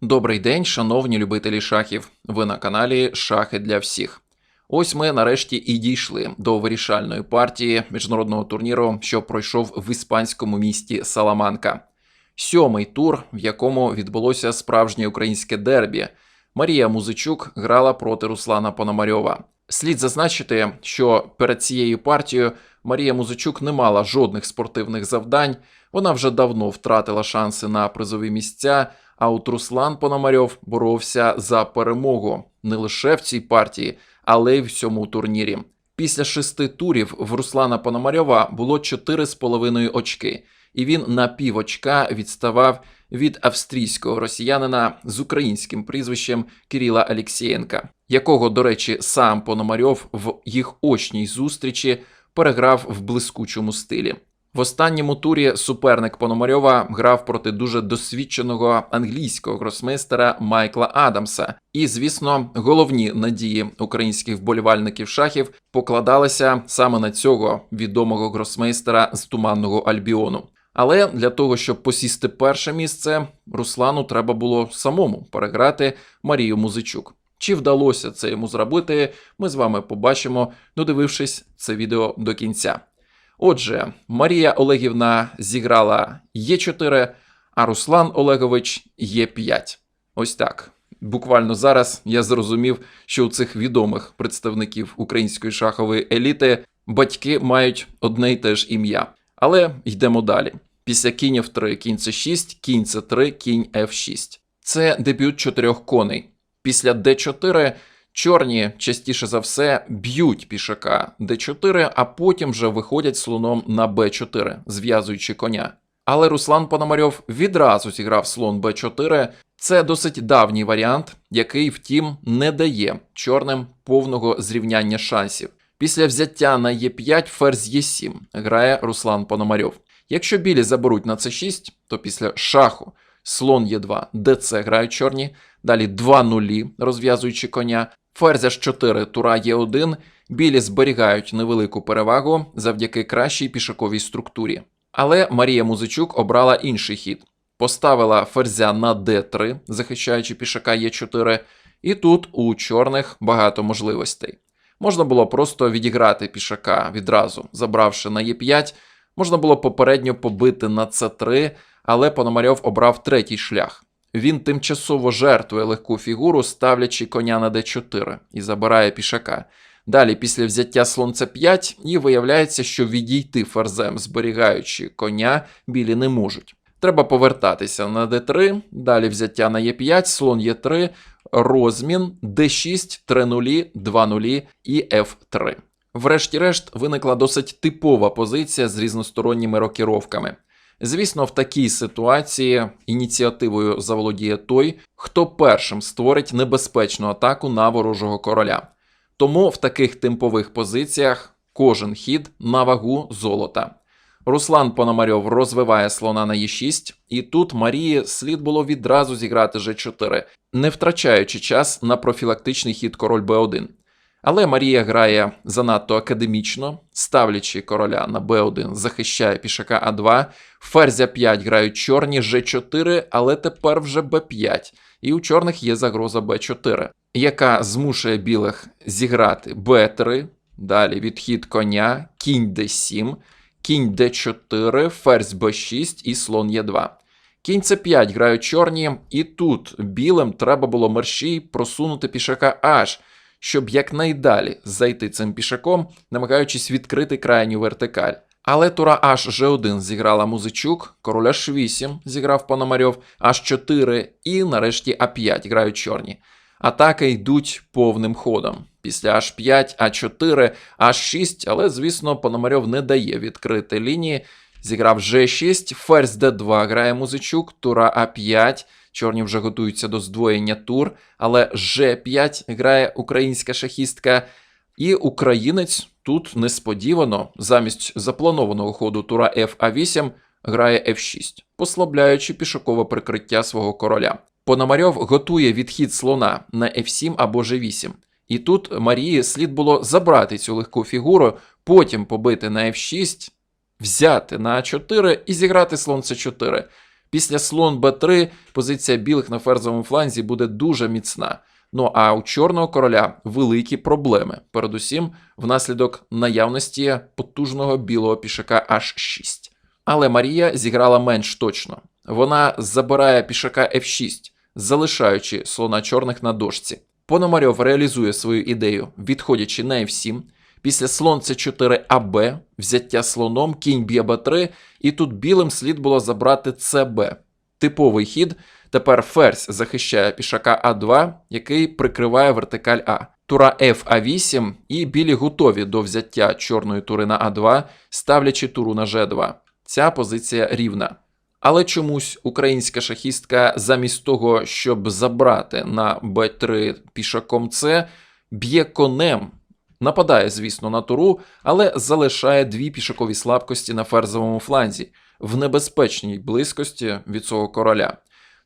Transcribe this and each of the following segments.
Добрий день, шановні любителі шахів. Ви на каналі Шахи для всіх. Ось ми нарешті і дійшли до вирішальної партії міжнародного турніру, що пройшов в іспанському місті Саламанка. Сьомий тур, в якому відбулося справжнє українське дербі. Марія Музичук грала проти Руслана Пономарьова. Слід зазначити, що перед цією партією Марія Музичук не мала жодних спортивних завдань. Вона вже давно втратила шанси на призові місця. А от Руслан Пономарьов боровся за перемогу не лише в цій партії, але й в цьому турнірі. Після шести турів в Руслана Пономарьова було 4,5 очки, і він на пів очка відставав від австрійського росіянина з українським прізвищем Кирила Алєксєєнка, якого, до речі, сам Пономарьов в їх очній зустрічі переграв в блискучому стилі. В останньому турі суперник Пономарьова грав проти дуже досвідченого англійського гросмейстера Майкла Адамса. І, звісно, головні надії українських вболівальників шахів покладалися саме на цього відомого гросмейстера з туманного Альбіону. Але для того, щоб посісти перше місце, Руслану треба було самому переграти Марію Музичук. Чи вдалося це йому зробити, ми з вами побачимо, додивившись це відео до кінця. Отже, Марія Олегівна зіграла Е4, а Руслан Олегович Е5. Ось так. Буквально зараз я зрозумів, що у цих відомих представників української шахової еліти батьки мають одне й те ж ім'я. Але йдемо далі. Після кінь F3, кінь C6, кінь C3, кінь F6. Це дебют чотирьох коней. Після D4 Чорні частіше за все б'ють пішака d4, а потім вже виходять слоном на b4, зв'язуючи коня. Але Руслан Пономарьов відразу зіграв слон b4. Це досить давній варіант, який, втім, не дає чорним повного зрівняння шансів. Після взяття на e5 ферзь e7 грає Руслан Пономарьов. Якщо білі заберуть на c6, то після шаху слон e2, dc грають чорні, далі 2 нулі, розв'язуючи коня, Ферзь H4, тура Е1, білі зберігають невелику перевагу завдяки кращій пішаковій структурі. Але Марія Музичук обрала інший хід. Поставила ферзя на d3, захищаючи пішака Е4, і тут у чорних багато можливостей. Можна було просто відіграти пішака відразу, забравши на Е5, можна було попередньо побити на С3, але Пономарьов обрав третій шлях. Він тимчасово жертвує легку фігуру, ставлячи коня на d4 і забирає пішака. Далі, після взяття слон c5, і виявляється, що відійти ферзем, зберігаючи коня, білі не можуть. Треба повертатися на d3, далі взяття на e5, слон e3, розмін, d6, 3 нулі, 2 нулі і f3. Врешті-решт виникла досить типова позиція з різносторонніми рокіровками. Звісно, в такій ситуації ініціативою заволодіє той, хто першим створить небезпечну атаку на ворожого короля. Тому в таких темпових позиціях кожен хід на вагу золота. Руслан Пономарьов розвиває слона на Е6, і тут Марії слід було відразу зіграти G4, не втрачаючи час на профілактичний хід король Б1. Але Марія грає занадто академічно, ставлячи короля на Б1, захищає пішака А2, ферзя 5 грають чорні, Ж4, але тепер вже Б5. І у чорних є загроза Б4, яка змушує білих зіграти Б3, далі відхід коня, кінь Д7, кінь Д4, ферзь Б6 і слон Е2. Кінь С5 грають чорні, і тут білим треба було мерщій просунути пішака H, щоб якнайдалі зайти цим пішаком, намагаючись відкрити крайню вертикаль. Але тура H-G1 зіграла Музичук, король H8 зіграв Пономарьов, H4 і нарешті А5 грають чорні. Атаки йдуть повним ходом. Після H5, А4, H6, але, звісно, Пономарьов не дає відкрити лінії. Зіграв G6, ферзь D2 грає Музичук, тура А5. Чорні вже готуються до здвоєння тур, але G5 грає українська шахістка, і українець тут несподівано, замість запланованого ходу тура FA8 грає F6, послабляючи пішокове прикриття свого короля. Пономарьов готує відхід слона на F7 або G8. І тут Марії слід було забрати цю легку фігуру, потім побити на F6, взяти на А4 і зіграти слон С4. Після слон Б3 позиція білих на ферзовому фланзі буде дуже міцна. Ну а у чорного короля великі проблеми, передусім внаслідок наявності потужного білого пішака H6. Але Марія зіграла менш точно. Вона забирає пішака F6, залишаючи слона чорних на дошці. Пономарьов реалізує свою ідею, відходячи на F7. Після слон С4 АБ, взяття слоном, кінь б'є Б3, і тут білим слід було забрати ЦБ. Типовий хід. Тепер ферзь захищає пішака А2, який прикриває вертикаль А. Тура F А8 і білі готові до взяття чорної тури на А2, ставлячи туру на Ж2. Ця позиція рівна. Але чомусь українська шахістка, замість того, щоб забрати на Б3 пішаком С, б'є конем. Нападає, звісно, на туру, але залишає дві пішакові слабкості на ферзовому фланзі в небезпечній близькості від цього короля.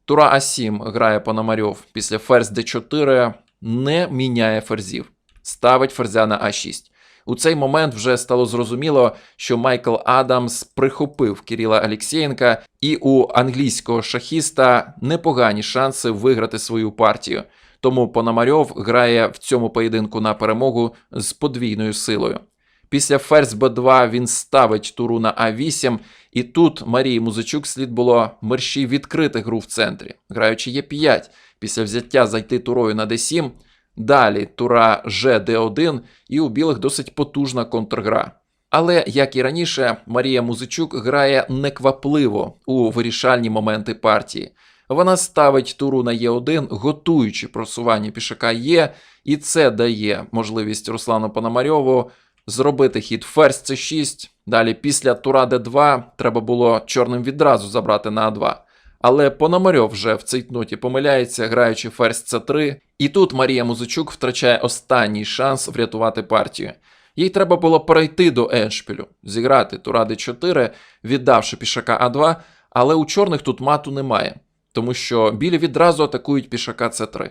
Тура А7 грає Пономарьов після ферзь Д4 не міняє ферзів, ставить ферзя на А6. У цей момент вже стало зрозуміло, що Майкл Адамс прихопив Кирила Алєксєєнка, і у англійського шахіста непогані шанси виграти свою партію. Тому Пономарьов грає в цьому поєдинку на перемогу з подвійною силою. Після ферзь Б2 він ставить туру на А8, і тут Марії Музичук слід було мерщій відкрити гру в центрі, граючи Е5, після взяття зайти турою на Д7, далі тура Ж-Д1, і у білих досить потужна контргра. Але, як і раніше, Марія Музичук грає неквапливо у вирішальні моменти партії. Вона ставить туру на Е1, готуючи просування пішака Е, і це дає можливість Руслану Пономарьову зробити хід ферзь С6. Далі після тура Д2 треба було чорним відразу забрати на А2. Але Пономарьов вже в цейтноті помиляється, граючи ферзь С3. І тут Марія Музичук втрачає останній шанс врятувати партію. Їй треба було перейти до Еншпілю, зіграти тура Д4, віддавши пішака А2, але у чорних тут мату немає, тому що білі відразу атакують пішака С3.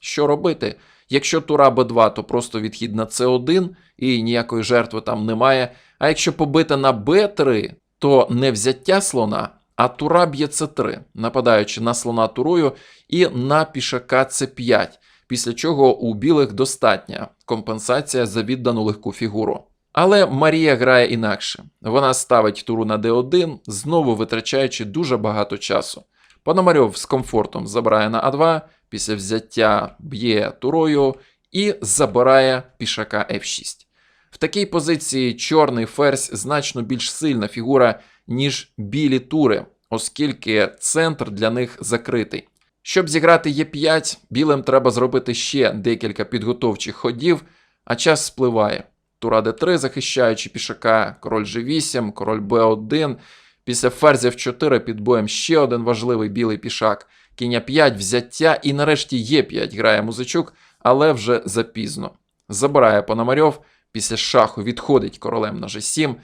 Що робити? Якщо тура Б2, то просто відхід на С1 і ніякої жертви там немає. А якщо побити на Б3, то не взяття слона, а тура б'є С3, нападаючи на слона турою і на пішака С5, після чого у білих достатня компенсація за віддану легку фігуру. Але Марія грає інакше. Вона ставить туру на Д1, знову витрачаючи дуже багато часу. Пономарьов з комфортом забирає на А2, після взяття б'є турою і забирає пішака F6. В такій позиції чорний ферзь значно більш сильна фігура, ніж білі тури, оскільки центр для них закритий. Щоб зіграти Е5, білим треба зробити ще декілька підготовчих ходів, а час спливає. Тура Д3, захищаючи пішака, король G8, король Б1. Після ферзя в 4 під боєм ще один важливий білий пішак. Кінь 5 взяття і нарешті Е5 грає музичук, але вже запізно. Забирає Пономарьов, після шаху відходить королем на G7,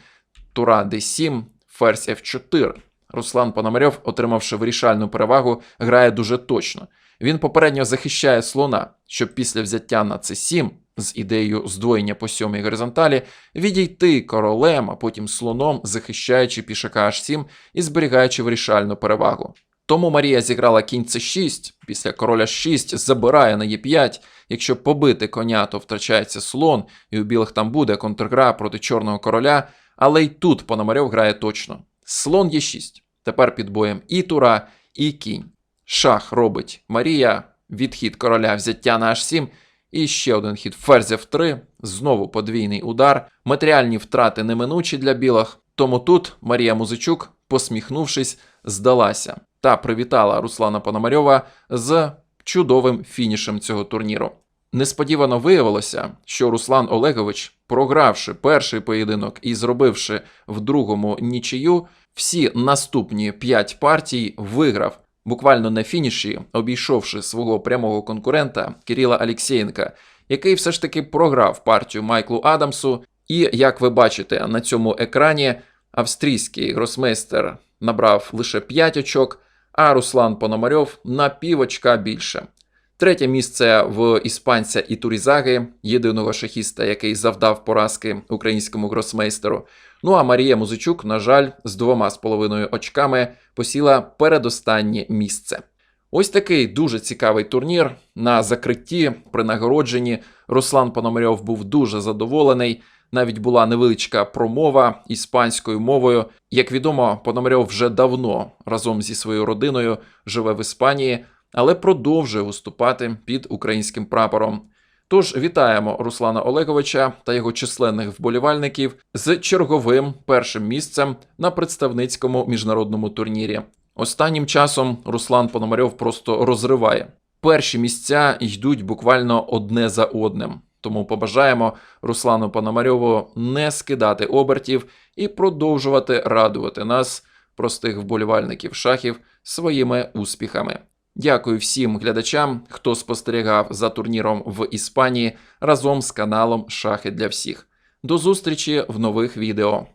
тура D7, ферзь F4. Руслан Пономарьов, отримавши вирішальну перевагу, грає дуже точно. Він попередньо захищає слона, щоб після взяття на c7 з ідеєю здвоєння по сьомій горизонталі відійти королем, а потім слоном, захищаючи пішака h7 і зберігаючи вирішальну перевагу. Тому Марія зіграла кінь c6, після короля 6 забирає на e5. Якщо побити коня, то втрачається слон, і у білих там буде контргра проти чорного короля, але й тут Пономарьов грає точно. Слон Е6. Тепер під боєм і тура, і кінь. Шах робить Марія, відхід короля взяття на H7, і ще один хід ферзь F3, знову подвійний удар. Матеріальні втрати неминучі для білих. Тому тут Марія Музичук, посміхнувшись, здалася та привітала Руслана Пономарьова з чудовим фінішем цього турніру. Несподівано виявилося, що Руслан Олегович, програвши перший поєдинок і зробивши в другому нічию, всі наступні п'ять партій виграв, буквально на фініші, обійшовши свого прямого конкурента Кирила Алєксєєнка, який все ж таки програв партію Майклу Адамсу. І як ви бачите на цьому екрані, австрійський гросмейстер набрав лише 5 очок, а Руслан Пономарьов на пів очка більше. Третє місце в іспанця Ітурізаги, єдиного шахіста, який завдав поразки українському гросмейстеру. Ну а Марія Музичук, на жаль, з двома з половиною очками посіла передостаннє місце. Ось такий дуже цікавий турнір. На закритті при нагородженні Руслан Пономарьов був дуже задоволений. Навіть була невеличка промова іспанською мовою. Як відомо, Пономарьов вже давно разом зі своєю родиною живе в Іспанії, але продовжує виступати під українським прапором. Тож вітаємо Руслана Олеговича та його численних вболівальників з черговим першим місцем на представницькому міжнародному турнірі. Останнім часом Руслан Пономарьов просто розриває. Перші місця йдуть буквально одне за одним. Тому побажаємо Руслану Пономарьову не скидати обертів і продовжувати радувати нас, простих вболівальників шахів, своїми успіхами. Дякую всім глядачам, хто спостерігав за турніром в Іспанії разом з каналом Шахи для всіх. До зустрічі в нових відео.